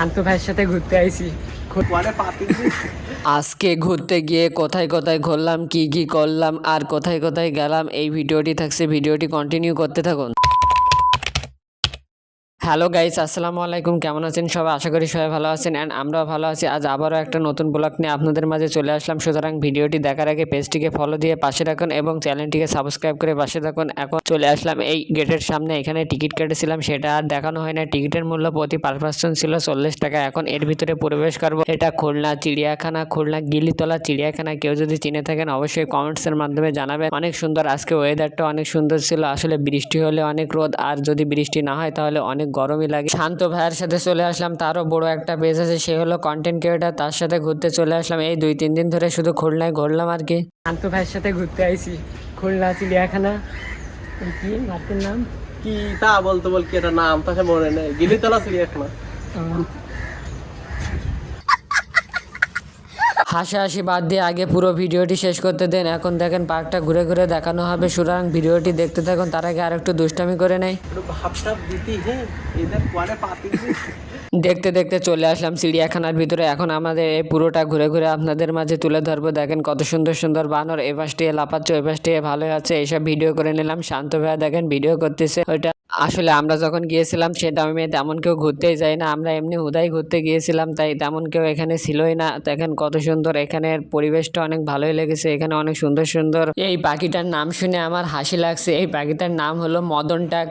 শান্ত ভাইয়ের সাথে ঘুরতে আইছি। আজকে ঘুরতে গিয়ে কোথায় কোথায় ঘুরলাম কি কি করলাম আর কোথায় কোথায় গেলাম এই ভিডিওটি থাকছে। ভিডিওটি কন্টিনিউ করতে থাকুন। হ্যালো গাইস আসসালামু আলাইকুম কেমন আছেন সবাই? আশা করি সবাই ভালো আছেন অ্যান্ড আমরাও ভালো আছি। আজ আবারও একটা নতুন ব্লগ নিয়ে আপনাদের মাঝে চলে আসলাম। সুতরাং ভিডিওটি দেখার আগে পেজটিকে ফলো দিয়ে পাশে রাখুন এবং চ্যানেলটিকে সাবস্ক্রাইব করে পাশে থাকুন। এখন চলে আসলাম এই গেটের সামনে। এখানে টিকিট কেটেছিলাম, সেটা আর দেখানো হয় না। টিকিটের মূল্য প্রতি পার পার্সন ছিল চল্লিশ টাকা। এখন এর ভিতরে প্রবেশ করব। এটা খুলনা চিড়িয়াখানা, খুলনা গিলিতলা চিড়িয়াখানা। কেউ যদি চিনে থাকেন, অবশ্যই কমেন্টসের মাধ্যমে জানাবেন। অনেক সুন্দর, আজকে ওয়েদারটা অনেক সুন্দর ছিল। আসলে বৃষ্টি হলে অনেক রোদ। আর যদি বৃষ্টি না হয়, তাহলে অনেক গরমই লাগে। শান্ত ভাইয়ের সাথে চলে আসলাম তারও বড় একটা পেজ আছে সে হলো কন্টেন্ট ক্রিয়েটার তার সাথে ঘুরতে চলে আসলাম। এই দুই তিন দিন ধরে শুধু খুলনায় ঘুরলাম আর কি। শান্ত ভাইয়ের সাথে ঘুরতে আইছি খুলনা চিড়িয়াখানা। কি মার্কের নাম? কি তা বলতে বল কি এটা নাম? তাকে মনে নেই। গিলিতলা চিড়িয়াখানা। হাসাহাসি বাদ দিয়ে আগে পুরো ভিডিওটি শেষ করতে দেন। এখন দেখেন পার্কটা ঘুরে ঘুরে দেখানো হবে। সুতরাং ভিডিওটি দেখতে থাকুন। তার আগে আর একটু দুষ্টামি করে নেই। দেখতে দেখতে চলে আসলাম চিড়িয়াখানার ভিতরে। এখন আমাদের এই পুরোটা ঘুরে ঘুরে আপনাদের মাঝে তুলে ধরবো। দেখেন কত সুন্দর সুন্দর বানর। এ পাশটি লাপাচ্ছে ওই পাশটি ভালো আছে। এইসব ভিডিও করে নিলাম। শান্ত ভাইয়া দেখেন ভিডিও করতেছে। ওইটা আসলে আমরা যখন গিয়েছিলাম, সে দামে তেমন কেউ ঘুরতেই যায় না। আমরা এমনি হুদাই ঘুরতে গিয়েছিলাম, তাই তেমন কেউ এখানে ছিলই না। দেখেন কত সুন্দর, এখানের পরিবেশটা অনেক ভালোই লেগেছে। এখানে অনেক সুন্দর সুন্দর। এই পাখিটার নাম শুনে আমার হাসি লাগছে। এই পাখিটার নাম হলো মদন টাক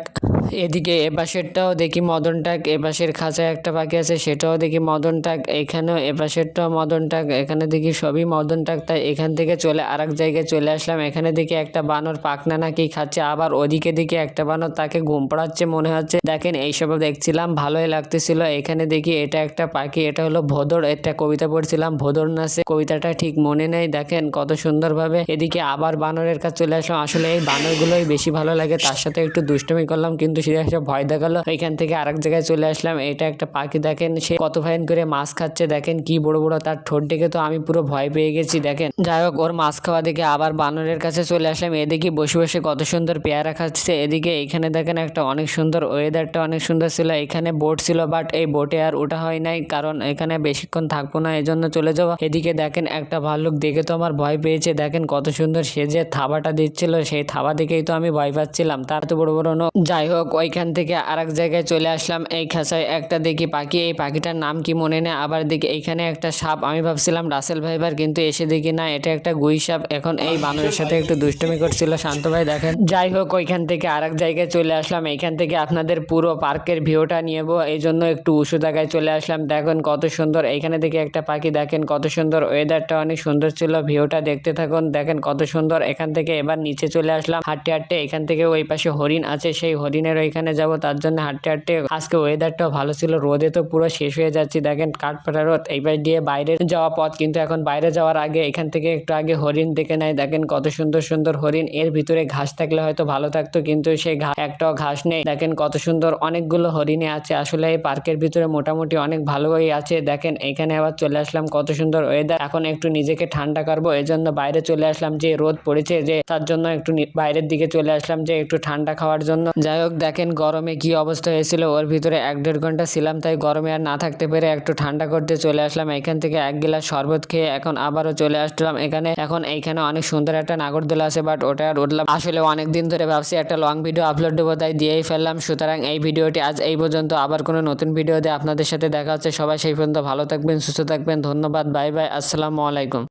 এদিকে এ পাশেরটাও দেখি মদন টাক, এ পাশের খাঁচায় একটা পাখি আছে, সেটাও দেখি মদন টাক, এখানেও এ পাশেরটাও মদন টাক, এখানে দেখি সবই মদন টাক, তাই এখান থেকে চলে আর এক জায়গায় চলে আসলাম, এখানে দেখি একটা বানর পাকনা নাকি খাচ্ছে, আবার ওদিকে দেখি একটা বানর তাকে ঘুম পড়াচ্ছে, মনে হচ্ছে, দেখেন এইসব দেখছিলাম, ভালোই লাগতেছিল, এখানে দেখি এটা একটা পাখি, এটা হলো ভোদর, একটা কবিতা পড়ছিলাম, ভোদর নাচে কবিতাটা ঠিক মনে নেই, দেখেন কত সুন্দরভাবে, এদিকে আবার বানরের কাছে চলে আসলাম, আসলে এই বানরগুলোই বেশি ভালো লাগে, তার সাথে একটু দুষ্টমি করলাম, কিন্তু সেটা একটা ভয় দেখাল। এখান থেকে আরেক জায়গায় চলে আসলাম। এটা একটা পাখি, দেখেন সে কত ফাইন করে মাছ খাচ্ছে। দেখেন কি বড় বড় তার ঠোঁট দেখে তো আমি পুরো ভয় পেয়ে গেছি, দেখেন। যাই হোক, ওর মাছ খাওয়া দেখে আবার বানরের কাছে চলে আসলাম। এদিকে বসে বসে কত সুন্দর পেয়ারা খাচ্ছে। এদিকে এখানে দেখেন একটা অনেক সুন্দর ওয়েদারটা অনেক সুন্দর ছিল। এখানে বোট ছিল বাট এই বোটে আর ওঠা হয় নাই, কারণ এখানে বেশিক্ষণ থাকব না এই জন্য চলে যাব। এদিকে দেখেন একটা ভাল্লুক দেখে তো আমার ভয় পেয়েছে। দেখেন কত সুন্দর সে যে থাবাটা দিচ্ছিল, সেই থাবা দেখেই তো আমি ভয় পাচ্ছিলাম। তার তো বড় বড় যাই হোক ওইখান থেকে আর এক জায়গায় চলে আসলাম। এই খাঁচায় একটা দেখি পাখি। এই পাখিটার নাম কি মনে নেই। আবার দেখি এইখানে একটা সাপ। আমি ভাবছিলাম রাসেল ভাইবার, কিন্তু এসে দেখি না, এটা একটা গুই সাপ। এখন এই বানরের সাথে একটু দুষ্টমি করছিল শান্ত ভাই, দেখেন। যাই হোক, ওইখান থেকে আর এক জায়গায় চলে আসলাম। এইখান থেকে আপনাদের পুরো পার্কের ভিউটা নিয়েবো এই জন্য একটু উঁচু জায়গায় চলে আসলাম। দেখেন কত সুন্দর। এইখানে দেখে একটা পাখি, দেখেন কত সুন্দর। ওয়েদারটা অনেক সুন্দর ছিল। ভিউটা দেখতে থাকুন। দেখেন কত সুন্দর। এখান থেকে এবার নিচে চলে আসলাম। হাঁটতে হাঁটতে এখান থেকে ওই পাশে হরিণ আছে। সেই হরিণের ওইখানে যাব, তার জন্য হাঁটতে হাঁটতে আজকে ওয়েদারটাও ভালো ছিল, রোদে তো পুরো শেষ হয়ে যাচ্ছি। দেখেন কাঠপাটা রোদ, এইবার দিয়ে বাইরে যাওয়া পথ, কিন্তু এখন বাইরে যাওয়ার আগে, এখান থেকে একটু আগে হরিণ দেখে নেয়। দেখেন কত সুন্দর সুন্দর হরিণ, এর ভিতরে ঘাস থাকলে হয়তো ভালো থাকতো, কিন্তু সেই একটাও ঘাস নেই। দেখেন কত সুন্দর অনেকগুলো হরিণে আছে, আসলে এই পার্কের ভিতরে মোটামুটি অনেক ভালোই আছে। দেখেন এখানে আবার চলে আসলাম, কত সুন্দর ওয়েদার এখন একটু নিজেকে ঠান্ডা করব এই জন্য বাইরে চলে আসলাম যে রোদ পড়েছে, যে তার জন্য একটু বাইরের দিকে চলে আসলাম যে একটু ঠান্ডা খাওয়ার জন্য। যাই হোক দেখেন গরমে কি অবস্থা হয়েছিল, ওর ভিতরে এক দেড় ঘণ্টা ছিলাম, তাই গরমে আর না থাকতে পেরে একটু ঠান্ডা করতে চলে আসলাম। এখান থেকে এক গিলাস শরবত খেয়ে এখন আবারও চলে আসলাম। এখানে এখন এইখানে অনেক সুন্দর একটা নাগরদোলা আছে বাট ওটা আর উঠলাম আসলে অনেক দিন ধরে ভাবছি একটা লং ভিডিও আপলোড দেবো, তাই দিয়েই ফেললাম। সুতরাং এই ভিডিওটি আজ এই পর্যন্ত। আবার কোনো নতুন ভিডিওতে আপনাদের সাথে দেখা হচ্ছে। সবাই সেই পর্যন্ত ভালো থাকবেন, সুস্থ থাকবেন। ধন্যবাদ বাই বাই আসসালামু আলাইকুম।